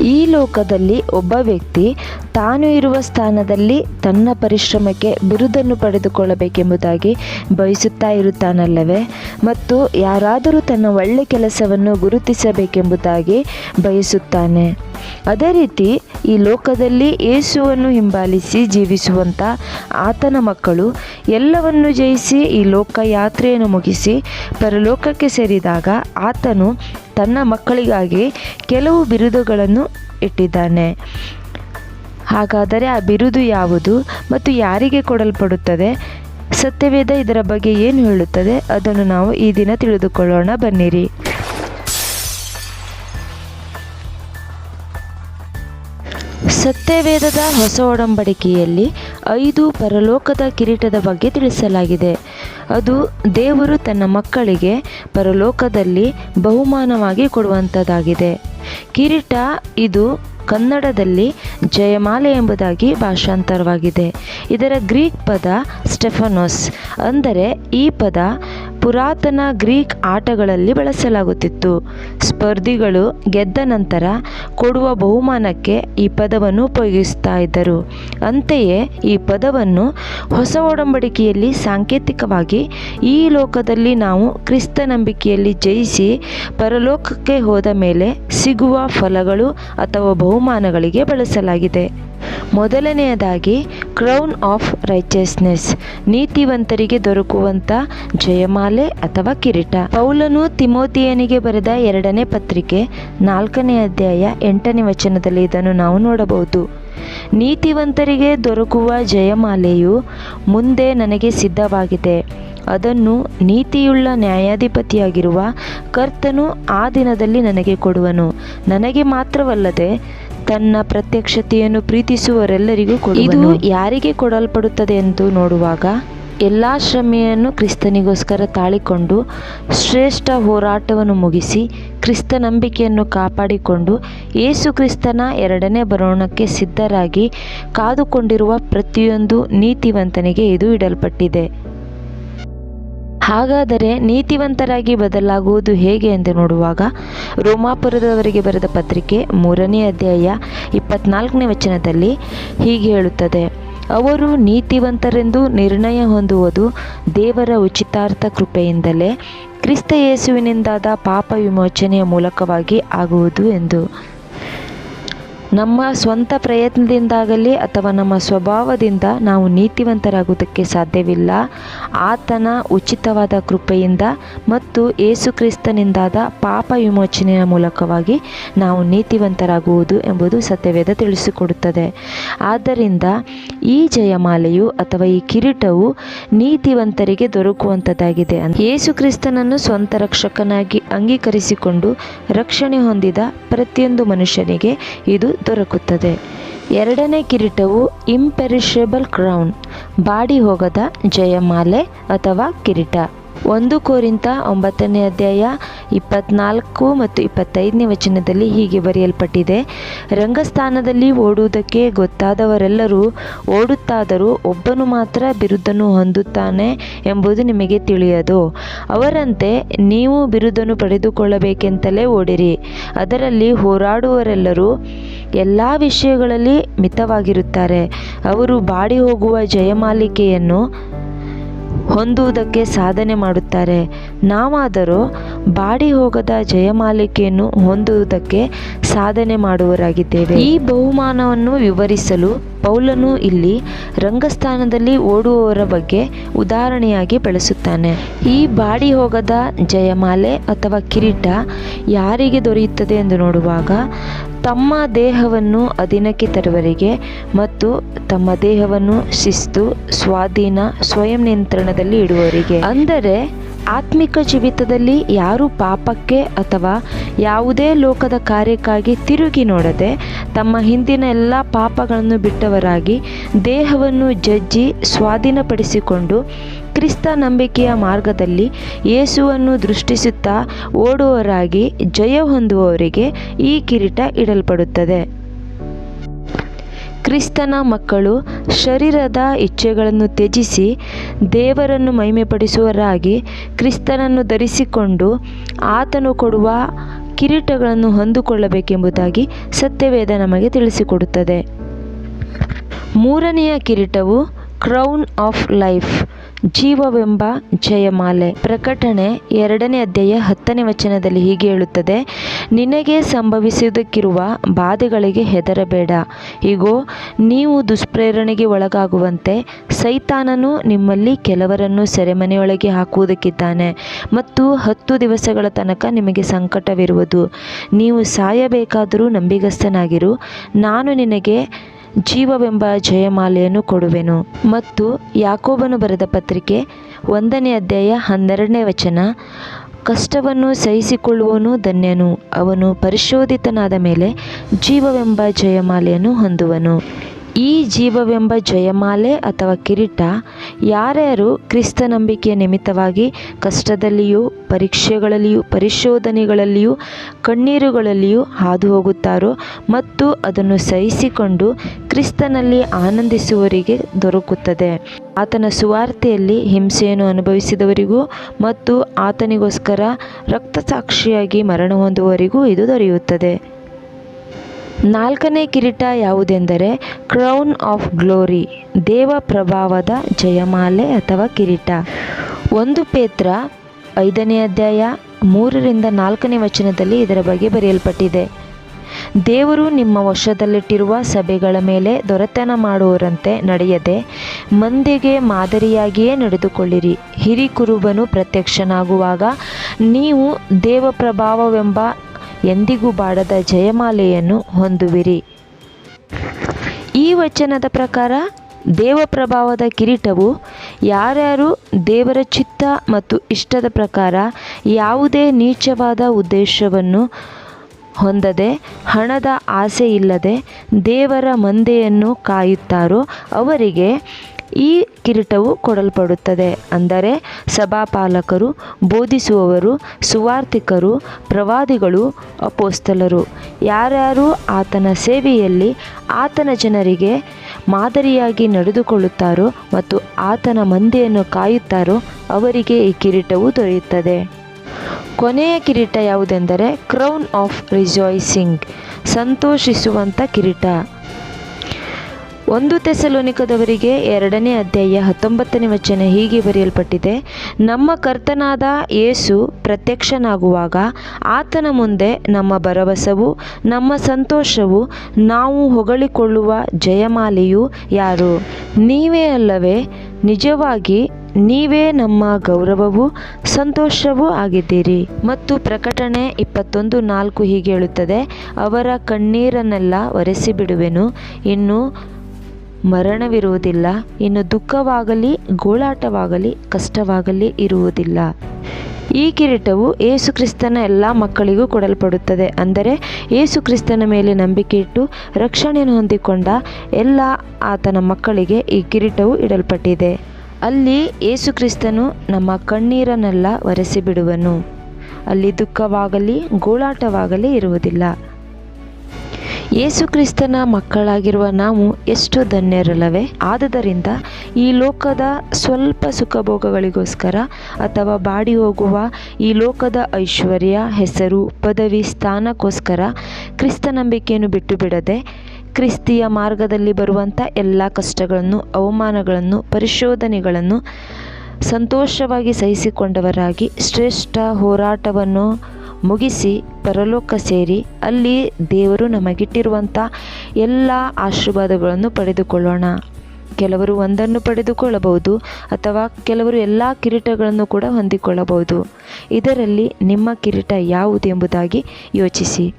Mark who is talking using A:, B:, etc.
A: ಈ ಲೋಕದಲ್ಲಿ ಒಬ್ಬ ವ್ಯಕ್ತಿ ತಾನು ಇರುವ ಸ್ಥಾನದಲ್ಲಿ ತನ್ನ ಪರಿಶ್ರಮಕ್ಕೆ ಬಿರುದನ್ನು ಪಡೆದುಕೊಳ್ಳಬೇಕೆಂಬುದಾಗಿ ಬಯಸುತ್ತಾ ಇರುತ್ತಾನಲ್ಲವೇ? ಮತ್ತು ಯಾರಾದರೂ ತನ್ನ ಒಳ್ಳೆ ಕೆಲಸವನ್ನು ಗುರುತಿಸಬೇಕೆಂಬುದಾಗಿ ಬಯಸುತ್ತಾನೆ. ಅದೇ ರೀತಿ ಈ ಲೋಕದಲ್ಲಿ ಯೇಸುವನ್ನು ಹಿಂಬಾಲಿಸಿ ಜೀವಿಸುವಂಥ ಆತನ ಮಕ್ಕಳು ಎಲ್ಲವನ್ನು ಜಯಿಸಿ ಈ ಲೋಕ ಯಾತ್ರೆಯನ್ನು ಮುಗಿಸಿ ಪರಲೋಕಕ್ಕೆ ಸೇರಿದಾಗ ಆತನು ತನ್ನ ಮಕ್ಕಳಿಗಾಗಿ ಕೆಲವು ಬಿರುದುಗಳನ್ನು ಇಟ್ಟಿದ್ದಾನೆ. ಹಾಗಾದರೆ ಆ ಬಿರುದು ಯಾವುದು ಮತ್ತು ಯಾರಿಗೆ ಕೊಡಲ್ಪಡುತ್ತದೆ? ಸತ್ಯವೇದ ಇದರ ಬಗ್ಗೆ ಏನು ಹೇಳುತ್ತದೆ? ಅದನ್ನು ನಾವು ಈ ದಿನ ತಿಳಿದುಕೊಳ್ಳೋಣ. ಬನ್ನಿರಿ. ಸತ್ಯವೇದದ ಹೊಸ ಒಡಂಬಡಿಕೆಯಲ್ಲಿ ಐದು ಪರಲೋಕದ ಕಿರೀಟದ ಬಗ್ಗೆ ತಿಳಿಸಲಾಗಿದೆ. ಅದು ದೇವರು ತನ್ನ ಮಕ್ಕಳಿಗೆ ಪರಲೋಕದಲ್ಲಿ ಬಹುಮಾನವಾಗಿ ಕೊಡುವಂಥದ್ದಾಗಿದೆ ಕಿರೀಟ ಇದು ಕನ್ನಡದಲ್ಲಿ ಜಯಮಾಲೆ ಎಂಬುದಾಗಿ ಭಾಷಾಂತರವಾಗಿದೆ. ಇದರ ಗ್ರೀಕ್ ಪದ ಸ್ಟೆಫನೋಸ್, ಅಂದರೆ ಈ ಪದ ಪುರಾತನ ಗ್ರೀಕ್ ಆಟಗಳಲ್ಲಿ ಬಳಸಲಾಗುತ್ತಿತ್ತು. ಸ್ಪರ್ಧಿಗಳು ಗೆದ್ದ ನಂತರ ಕೊಡುವ ಬಹುಮಾನಕ್ಕೆ ಈ ಪದವನ್ನು ಉಪಯೋಗಿಸ್ತಾ ಇದ್ದರು. ಅಂತೆಯೇ ಈ ಪದವನ್ನು ಹೊಸ ಒಡಂಬಡಿಕೆಯಲ್ಲಿ ಸಾಂಕೇತಿಕವಾಗಿ ಈ ಲೋಕದಲ್ಲಿ ನಾವು ಕ್ರಿಸ್ತ ನಂಬಿಕೆಯಲ್ಲಿ ಜಯಿಸಿ ಪರಲೋಕಕ್ಕೆ ಹೋದ ಮೇಲೆ ಸಿಗುವ ಫಲಗಳು ಅಥವಾ ಬಹುಮಾನಗಳಿಗೆ ಬಳಸಲಾಗಿದೆ. ಮೊದಲನೆಯದಾಗಿ ಕ್ರೌನ್ ಆಫ್ ರೈಚಸ್ನೆಸ್ ನೀತಿವಂತರಿಗೆ ದೊರಕುವಂತ ಜಯಮಾಲೆ ಅಥವಾ ಕಿರೀಟ. ಪೌಲನು ತಿಮೋತಿಯನಿಗೆ ಬರೆದ ಎರಡನೇ ಪತ್ರಿಕೆ, ನಾಲ್ಕನೇ ಅಧ್ಯಾಯ ಎಂಟನೇ ವಚನದಲ್ಲಿ ಇದನ್ನು ನಾವು ನೋಡಬಹುದು. ನೀತಿವಂತರಿಗೆ ದೊರಕುವ ಜಯಮಾಲೆಯು ಮುಂದೆ ನನಗೆ ಸಿದ್ಧವಾಗಿದೆ. ಅದನ್ನು ನೀತಿಯುಳ್ಳ ನ್ಯಾಯಾಧಿಪತಿಯಾಗಿರುವ ಕರ್ತನು ಆ ದಿನದಲ್ಲಿ ನನಗೆ ಕೊಡುವನು. ನನಗೆ ಮಾತ್ರವಲ್ಲದೆ ತನ್ನ ಪ್ರತ್ಯಕ್ಷತೆಯನ್ನು ಪ್ರೀತಿಸುವವರೆಲ್ಲರಿಗೂ ಇದು ಯಾರಿಗೆ ಕೊಡಲ್ಪಡುತ್ತದೆ ಎಂದು ನೋಡುವಾಗ ಎಲ್ಲ ಶ್ರಮೆಯನ್ನು ಕ್ರಿಸ್ತನಿಗೋಸ್ಕರ ತಾಳಿಕೊಂಡು ಶ್ರೇಷ್ಠ ಹೋರಾಟವನ್ನು ಮುಗಿಸಿ ಕ್ರಿಸ್ತ ನಂಬಿಕೆಯನ್ನು ಕಾಪಾಡಿಕೊಂಡು ಯೇಸು ಕ್ರಿಸ್ತನ ಎರಡನೇ ಬರೋಣಕ್ಕೆ ಸಿದ್ಧರಾಗಿ ಕಾದುಕೊಂಡಿರುವ ಪ್ರತಿಯೊಂದು ನೀತಿವಂತನಿಗೆ ಇದು ಇಡಲ್ಪಟ್ಟಿದೆ. ಹಾಗಾದರೆ ನೀತಿವಂತರಾಗಿ ಬದಲಾಗುವುದು ಹೇಗೆ ಎಂದು ನೋಡುವಾಗ ರೋಮಾಪುರದವರಿಗೆ ಬರೆದ ಪತ್ರಿಕೆ ಮೂರನೇ ಅಧ್ಯಾಯ ಇಪ್ಪತ್ನಾಲ್ಕನೇ ವಚನದಲ್ಲಿ ಹೀಗೆ ಹೇಳುತ್ತದೆ. ಅವರು ನೀತಿವಂತರೆಂದು ನಿರ್ಣಯ ಹೊಂದುವುದು ದೇವರ ಉಚಿತಾರ್ಥ ಕೃಪೆಯಿಂದಲೇ ಕ್ರಿಸ್ತ ಯೇಸುವಿನಿಂದಾದ ಪಾಪ ವಿಮೋಚನೆಯ ಮೂಲಕವಾಗಿ ಆಗುವುದು ಎಂದು. ನಮ್ಮ ಸ್ವಂತ ಪ್ರಯತ್ನದಿಂದಾಗಲಿ ಅಥವಾ ನಮ್ಮ ಸ್ವಭಾವದಿಂದ ನಾವು ನೀತಿವಂತರಾಗುವುದಕ್ಕೆ ಸಾಧ್ಯವಿಲ್ಲ. ಆತನ ಉಚಿತವಾದ ಕೃಪೆಯಿಂದ ಮತ್ತು ಏಸುಕ್ರಿಸ್ತನಿಂದಾದ ಪಾಪ ವಿಮೋಚನೆಯ ಮೂಲಕವಾಗಿ ನಾವು ನೀತಿವಂತರಾಗುವುದು ಎಂಬುದು ಸತ್ಯವೇದ ತಿಳಿಸಿಕೊಡುತ್ತದೆ. ಆದ್ದರಿಂದ ಈ ಜಯಮಾಲೆಯು ಅಥವಾ ಈ ಕಿರೀಟವು ನೀತಿವಂತರಿಗೆ ದೊರಕುವಂಥದ್ದಾಗಿದೆ ಯೇಸುಕ್ರಿಸ್ತನನ್ನು ಸ್ವಂತ ರಕ್ಷಕನಾಗಿ ಅಂಗೀಕರಿಸಿಕೊಂಡು ರಕ್ಷಣೆ ಹೊಂದಿದ ಪ್ರತಿಯೊಂದು ಮನುಷ್ಯನಿಗೆ ಇದು ದೊರಕುತ್ತದೆ. ಎರಡನೇ ಕಿರೀಟವು ಇಂಪೆರಿಷಬಲ್ ಕ್ರೌನ್ ಬಾಡಿ ಹೋಗದ ಜಯಮಾಲೆ ಅಥವಾ ಕಿರೀಟ. ಒಂದು ಕೋರಿಂತ ಒಂಬತ್ತನೇ ಅಧ್ಯಾಯ ಇಪ್ಪತ್ನಾಲ್ಕು ಮತ್ತು ಇಪ್ಪತ್ತೈದನೇ ವಚನದಲ್ಲಿ ಹೀಗೆ ಬರೆಯಲ್ಪಟ್ಟಿದೆ. ರಂಗಸ್ಥಾನದಲ್ಲಿ ಓಡುವುದಕ್ಕೆ ಗೊತ್ತಾದವರೆಲ್ಲರೂ ಓಡುತ್ತಾದರೂ ಒಬ್ಬನು ಮಾತ್ರ ಬಿರುದನ್ನು ಹೊಂದುತ್ತಾನೆ ಎಂಬುದು ನಿಮಗೆ ತಿಳಿಯದು. ಅವರಂತೆ ನೀವು ಬಿರುದನ್ನು ಪಡೆದುಕೊಳ್ಳಬೇಕೆಂತಲೇ ಓಡಿರಿ. ಅದರಲ್ಲಿ ಹೋರಾಡುವರೆಲ್ಲರೂ ಎಲ್ಲ ವಿಷಯಗಳಲ್ಲಿ ಮಿತವಾಗಿರುತ್ತಾರೆ. ಅವರು ಬಾಡಿ ಹೋಗುವ ಜಯಮಾಲಿಕೆಯನ್ನು ಹೊಂದುವುದಕ್ಕೆ ಸಾಧನೆ ಮಾಡುತ್ತಾರೆ. ನಾವಾದರೂ ಬಾಡಿ ಹೋಗದ ಜಯಮಾಲಿಕೆಯನ್ನು ಹೊಂದುವುದಕ್ಕೆ ಸಾಧನೆ ಮಾಡುವರಾಗಿದ್ದೇವೆ ಈ ಬಹುಮಾನವನ್ನು ವಿವರಿಸಲು ಪೌಲನು ಇಲ್ಲಿ ರಂಗಸ್ಥಾನದಲ್ಲಿ ಓಡುವವರ ಬಗ್ಗೆ ಉದಾಹರಣೆಯಾಗಿ ಬಳಸುತ್ತಾನೆ. ಈ ಬಾಡಿ ಹೋಗದ ಜಯಮಾಲೆ ಅಥವಾ ಕಿರೀಟ ಯಾರಿಗೆ ದೊರೆಯುತ್ತದೆ ಎಂದು ನೋಡುವಾಗ ತಮ್ಮ ದೇಹವನ್ನು ಅಧೀನಕ್ಕೆ ತರುವವರಿಗೆ ಮತ್ತು ತಮ್ಮ ದೇಹವನ್ನು ಶಿಸ್ತು, ಸ್ವಾಧೀನ, ಸ್ವಯಂ ನಿಯಂತ್ರಣದಲ್ಲಿ ಇಡುವವರಿಗೆ. ಅಂದರೆ, ಆತ್ಮಿಕ ಜೀವಿತದಲ್ಲಿ ಯಾರು ಪಾಪಕ್ಕೆ ಅಥವಾ ಯಾವುದೇ ಲೋಕದ ಕಾರ್ಯಕ್ಕಾಗಿ ತಿರುಗಿ ನೋಡದೆ ತಮ್ಮ ಹಿಂದಿನ ಎಲ್ಲ ಪಾಪಗಳನ್ನು ಬಿಟ್ಟವರಾಗಿ ದೇಹವನ್ನು ಜಜ್ಜಿ ಸ್ವಾಧೀನಪಡಿಸಿಕೊಂಡು ಕ್ರಿಸ್ತ ನಂಬಿಕೆಯ ಮಾರ್ಗದಲ್ಲಿ ಯೇಸುವನ್ನು ದೃಷ್ಟಿಸುತ್ತಾ ಓಡುವವರಾಗಿ ಜಯ ಹೊಂದುವವರಿಗೆ ಈ ಕಿರೀಟ ಇಡಲ್ಪಡುತ್ತದೆ. ಕ್ರಿಸ್ತನ ಮಕ್ಕಳು ಶರೀರದ ಇಚ್ಛೆಗಳನ್ನು ತ್ಯಜಿಸಿ ದೇವರನ್ನು ಮಹಿಮೆಪಡಿಸುವರಾಗಿ ಕ್ರಿಸ್ತನನ್ನು ಧರಿಸಿಕೊಂಡು ಆತನು ಕೊಡುವ ಕಿರೀಟಗಳನ್ನು ಹೊಂದಿಕೊಳ್ಳಬೇಕೆಂಬುದಾಗಿ ಸತ್ಯವೇದ ನಮಗೆ ತಿಳಿಸಿಕೊಡುತ್ತದೆ. ಮೂರನೆಯ ಕಿರೀಟವು ಕ್ರೌನ್ ಆಫ್ ಲೈಫ್. ಜೀವವೆಂಬ ಜಯಮಾಲೆ. ಪ್ರಕಟಣೆ ಎರಡನೇ ಅಧ್ಯಾಯ ಹತ್ತನೇ ವಚನದಲ್ಲಿ ಹೀಗೆ ಹೇಳುತ್ತದೆ, ನಿನಗೆ ಸಂಭವಿಸುವುದಕ್ಕಿರುವ ಬಾಧೆಗಳಿಗೆ ಹೆದರಬೇಡ. ಹೀಗೋ ನೀವು ದುಷ್ಪ್ರೇರಣೆಗೆ ಒಳಗಾಗುವಂತೆ ಸೈತಾನನು ನಿಮ್ಮಲ್ಲಿ ಕೆಲವರನ್ನು ಸೆರೆಮನೆಯೊಳಗೆ ಹಾಕುವುದಕ್ಕಿದ್ದಾನೆ ಮತ್ತು ಹತ್ತು ದಿವಸಗಳ ತನಕ ನಿಮಗೆ ಸಂಕಟವಿರುವುದು. ನೀವು ಸಾಯಬೇಕಾದರೂ ನಂಬಿಗಸ್ತನಾಗಿರು. ನಾನು ನಿನಗೆ ಜೀವವೆಂಬ ಜಯಮಾಲೆಯನ್ನು ಕೊಡುವೆನು. ಮತ್ತು ಯಾಕೋಬನು ಬರೆದ ಪತ್ರಿಕೆ ಒಂದನೇ ಅಧ್ಯಾಯ ಹನ್ನೆರಡನೇ ವಚನ, ಕಷ್ಟವನ್ನು ಸಹಿಸಿಕೊಳ್ಳುವನು ಧನ್ಯನು, ಅವನು ಪರಿಶೋಧಿತನಾದ ಮೇಲೆ ಜೀವವೆಂಬ ಜಯಮಾಲೆಯನ್ನು ಹೊಂದುವನು. ಈ ಜೀವವೆಂಬ ಜಯಮಾಲೆ ಅಥವಾ ಕಿರೀಟ ಯಾರ್ಯಾರು ಕ್ರಿಸ್ತ ನಂಬಿಕೆಯ ನಿಮಿತ್ತವಾಗಿ ಕಷ್ಟದಲ್ಲಿಯೂ, ಪರೀಕ್ಷೆಗಳಲ್ಲಿಯೂ, ಪರಿಶೋಧನೆಗಳಲ್ಲಿಯೂ, ಕಣ್ಣೀರುಗಳಲ್ಲಿಯೂ ಹಾದು ಹೋಗುತ್ತಾರೋ ಮತ್ತು ಅದನ್ನು ಸಹಿಸಿಕೊಂಡು ಕ್ರಿಸ್ತನಲ್ಲಿ ಆನಂದಿಸುವವರಿಗೆ ದೊರಕುತ್ತದೆ. ಆತನ ಸುವಾರ್ತೆಯಲ್ಲಿ ಹಿಂಸೆಯನ್ನು ಅನುಭವಿಸಿದವರಿಗೂ ಮತ್ತು ಆತನಿಗೋಸ್ಕರ ರಕ್ತಸಾಕ್ಷಿಯಾಗಿ ಮರಣ ಹೊಂದುವವರಿಗೂ ಇದು ದೊರೆಯುತ್ತದೆ. ನಾಲ್ಕನೇ ಕಿರೀಟ ಯಾವುದೆಂದರೆ ಕ್ರೌನ್ ಆಫ್ ಗ್ಲೋರಿ, ದೇವ ಪ್ರಭಾವದ ಜಯಮಾಲೆ ಅಥವಾ ಕಿರೀಟ. ಒಂದು ಪೇತ್ರ ಐದನೇ ಅಧ್ಯಾಯ ಮೂರರಿಂದ ನಾಲ್ಕನೇ ವಚನದಲ್ಲಿ ಇದರ ಬಗ್ಗೆ ಬರೆಯಲ್ಪಟ್ಟಿದೆ. ದೇವರು ನಿಮ್ಮ ವಶದಲ್ಲಿಟ್ಟಿರುವ ಸಭೆಗಳ ಮೇಲೆ ದೊರೆತನ ಮಾಡುವರಂತೆ ನಡೆಯದೆ, ಮಂದಿಗೆ ಮಾದರಿಯಾಗಿಯೇ ನಡೆದುಕೊಳ್ಳಿರಿ. ಹಿರಿಕುರುಬನು ಪ್ರತ್ಯಕ್ಷನಾಗುವಾಗ ನೀವು ದೇವಪ್ರಭಾವವೆಂಬ ಎಂದಿಗೂ ಬಾಡದ ಜಯಮಾಲೆಯನ್ನು ಹೊಂದುವಿರಿ. ಈ ವಚನದ ಪ್ರಕಾರ ದೇವಪ್ರಭಾವದ ಕಿರೀಟವು ಯಾರ್ಯಾರು ದೇವರ ಚಿತ್ತ ಮತ್ತು ಇಷ್ಟದ ಪ್ರಕಾರ ಯಾವುದೇ ನೀಚವಾದ ಉದ್ದೇಶವನ್ನು ಹೊಂದದೆ ಹಣದ ಆಸೆ ಇಲ್ಲದೆ ದೇವರ ಮಂದೆಯನ್ನು ಕಾಯುತ್ತಾರೋ ಅವರಿಗೆ ಈ ಕಿರೀಟವು ಕೊಡಲ್ಪಡುತ್ತದೆ. ಅಂದರೆ ಸಭಾಪಾಲಕರು, ಬೋಧಿಸುವವರು ಸುವಾರ್ತಿಕರು ಪ್ರವಾದಿಗಳು, ಅಪೋಸ್ತಲರು. ಯಾರ್ಯಾರು ಆತನ ಸೇವೆಯಲ್ಲಿ ಆತನ ಜನರಿಗೆ ಮಾದರಿಯಾಗಿ ನಡೆದುಕೊಳ್ಳುತ್ತಾರೋ ಮತ್ತು ಆತನ ಮಂದಿಯನ್ನು ಕಾಯುತ್ತಾರೋ ಅವರಿಗೆ ಈ ಕಿರೀಟವು ದೊರೆಯುತ್ತದೆ. ಕೊನೆಯ ಕಿರೀಟ ಯಾವುದೆಂದರೆ, ಕ್ರೌನ್ ಆಫ್ ರಿಜಾಯ್ಸಿಂಗ್ ಸಂತೋಷಿಸುವಂಥ ಕಿರೀಟ. ಒಂದು ತೆಸಲೋನಿಕದವರಿಗೆ ಎರಡನೇ ಅಧ್ಯಾಯ ಹತ್ತೊಂಬತ್ತನೇ ವಚನ ಹೀಗೆ ಬರೆಯಲ್ಪಟ್ಟಿದೆ, ನಮ್ಮ ಕರ್ತನಾದ ಏಸು ಪ್ರತ್ಯಕ್ಷನಾಗುವಾಗ ಆತನ ಮುಂದೆ ನಮ್ಮ ಭರವಸವು, ನಮ್ಮ ಸಂತೋಷವು, ನಾವು ಹೊಗಳಿಕೊಳ್ಳುವ ಜಯಮಾಲೆಯು ಯಾರು? ನೀವೇ ಅಲ್ಲವೇ? ನಿಜವಾಗಿ ನೀವೇ ನಮ್ಮ ಗೌರವವೂ ಸಂತೋಷವೂ ಆಗಿದ್ದೀರಿ. ಮತ್ತು ಪ್ರಕಟಣೆ ಇಪ್ಪತ್ತೊಂದು ನಾಲ್ಕು ಹೀಗೆ ಹೇಳುತ್ತದೆ, ಅವರ ಕಣ್ಣೀರನ್ನೆಲ್ಲ ಒರೆಸಿ ಬಿಡುವೆನು ಇನ್ನು ಮರಣವಿರುವುದಿಲ್ಲ. ಇನ್ನು ದುಃಖವಾಗಲಿ, ಗೋಳಾಟವಾಗಲಿ, ಕಷ್ಟವಾಗಲಿ ಇರುವುದಿಲ್ಲ. ಈ ಕಿರೀಟವು ಏಸು ಕ್ರಿಸ್ತನ ಎಲ್ಲ ಮಕ್ಕಳಿಗೂ ಕೊಡಲ್ಪಡುತ್ತದೆ. ಅಂದರೆ ಏಸು ಕ್ರಿಸ್ತನ ಮೇಲೆ ನಂಬಿಕೆ ಇಟ್ಟು ರಕ್ಷಣೆಯನ್ನು ಹೊಂದಿಕೊಂಡ ಎಲ್ಲ ಆತನ ಮಕ್ಕಳಿಗೆ ಈ ಕಿರೀಟವು ಇಡಲ್ಪಟ್ಟಿದೆ. ಅಲ್ಲಿ ಏಸು ಕ್ರಿಸ್ತನು ನಮ್ಮ ಕಣ್ಣೀರನ್ನೆಲ್ಲ ಒರೆಸಿಬಿಡುವನು. ಅಲ್ಲಿ ದುಃಖವಾಗಲಿ, ಗೋಳಾಟವಾಗಲಿ ಇರುವುದಿಲ್ಲ. ಯೇಸು ಕ್ರಿಸ್ತನ ಮಕ್ಕಳಾಗಿರುವ ನಾವು ಎಷ್ಟು ಧನ್ಯರಲ್ಲವೇ? ಆದುದರಿಂದ ಈ ಲೋಕದ ಸ್ವಲ್ಪ ಸುಖಭೋಗಗಳಿಗೋಸ್ಕರ ಅಥವಾ ಬಾಡಿ ಹೋಗುವ ಈ ಲೋಕದ ಐಶ್ವರ್ಯ, ಹೆಸರು, ಪದವಿ, ಸ್ಥಾನಕ್ಕೋಸ್ಕರ ಕ್ರಿಸ್ತ ನಂಬಿಕೆಯನ್ನು ಬಿಟ್ಟು ಬಿಡದೆ ಕ್ರಿಸ್ತಿಯ ಮಾರ್ಗದಲ್ಲಿ ಬರುವಂಥ ಎಲ್ಲ ಕಷ್ಟಗಳನ್ನು, ಅವಮಾನಗಳನ್ನು, ಪರಿಶೋಧನೆಗಳನ್ನು ಸಂತೋಷವಾಗಿ ಸಹಿಸಿಕೊಂಡವರಾಗಿ ಶ್ರೇಷ್ಠ ಹೋರಾಟವನ್ನು ಮುಗಿಸಿ ಪರಲೋಕ ಸೇರಿ ಅಲ್ಲಿ ದೇವರು ನಮಗಿಟ್ಟಿರುವಂಥ ಎಲ್ಲ ಆಶೀರ್ವಾದಗಳನ್ನು ಪಡೆದುಕೊಳ್ಳೋಣ. ಕೆಲವರು ಒಂದನ್ನು ಪಡೆದುಕೊಳ್ಳಬಹುದು ಅಥವಾ ಕೆಲವರು ಎಲ್ಲ ಕಿರೀಟಗಳನ್ನು ಕೂಡ ಹೊಂದಿಕೊಳ್ಳಬಹುದು. ಇದರಲ್ಲಿ ನಿಮ್ಮ ಕಿರೀಟ ಯಾವುದು ಎಂಬುದಾಗಿ ಯೋಚಿಸಿ.